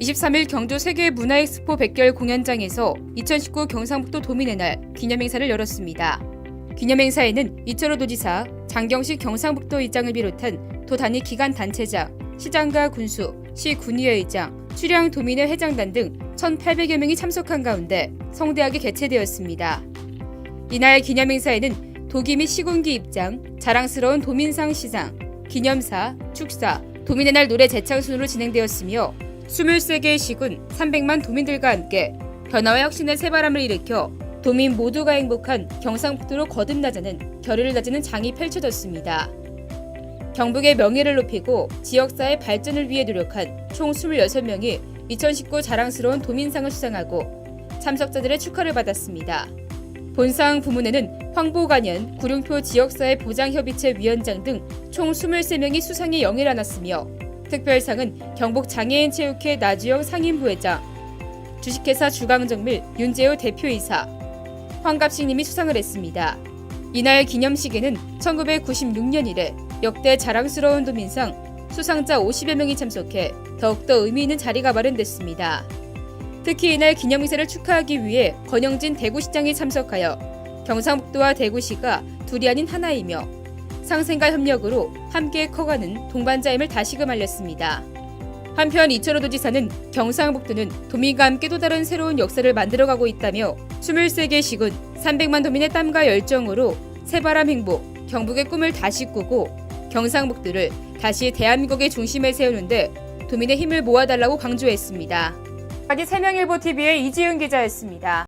23일 경주 세계 문화엑스포 100개월 공연장에서 2019 경상북도 도민의 날 기념행사를 열었습니다. 기념행사에는 이철호 도지사, 장경식 경상북도 의장을 비롯한 도 단위 기관 단체장, 시장과 군수, 시 군의회의장, 출양 도민회 회장단 등 1,800여 명이 참석한 가운데 성대하게 개최되었습니다. 이날 기념행사에는 도기 및 시군기 입장, 자랑스러운 도민상 시상, 기념사, 축사, 도민의 날 노래 재창 순으로 진행되었으며 23개의 시군 300만 도민들과 함께 변화와 혁신의 새바람을 일으켜 도민 모두가 행복한 경상북도로 거듭나자는 결의를 다지는 장이 펼쳐졌습니다. 경북의 명예를 높이고 지역사회 발전을 위해 노력한 총 26명이 2019 자랑스러운 도민상을 수상하고 참석자들의 축하를 받았습니다. 본상 부문에는 황보관연, 구룡표 지역사회 보장협의체 위원장 등 총 23명이 수상에 영예를 안았으며 특별상은 경북 장애인 체육회 나주영 상임 부회장, 주식회사 주강정밀 윤재호 대표이사, 황갑식님이 수상을 했습니다. 이날 기념식에는 1996년 이래 역대 자랑스러운 도민상 수상자 50여 명이 참석해 더욱더 의미 있는 자리가 마련됐습니다. 특히 이날 기념행사를 축하하기 위해 권영진 대구시장이 참석하여 경상북도와 대구시가 둘이 아닌 하나이며 상생과 협력으로 함께 커가는 동반자임을 다시금 알렸습니다. 한편 이철호 도지사는 경상북도는 도민과 함께 또 다른 새로운 역사를 만들어가고 있다며 23개 시군 300만 도민의 땀과 열정으로 새바람 행복, 경북의 꿈을 다시 꾸고 경상북도를 다시 대한민국의 중심에 세우는데 도민의 힘을 모아달라고 강조했습니다. 까지 새명일보 TV의 이지은 기자였습니다.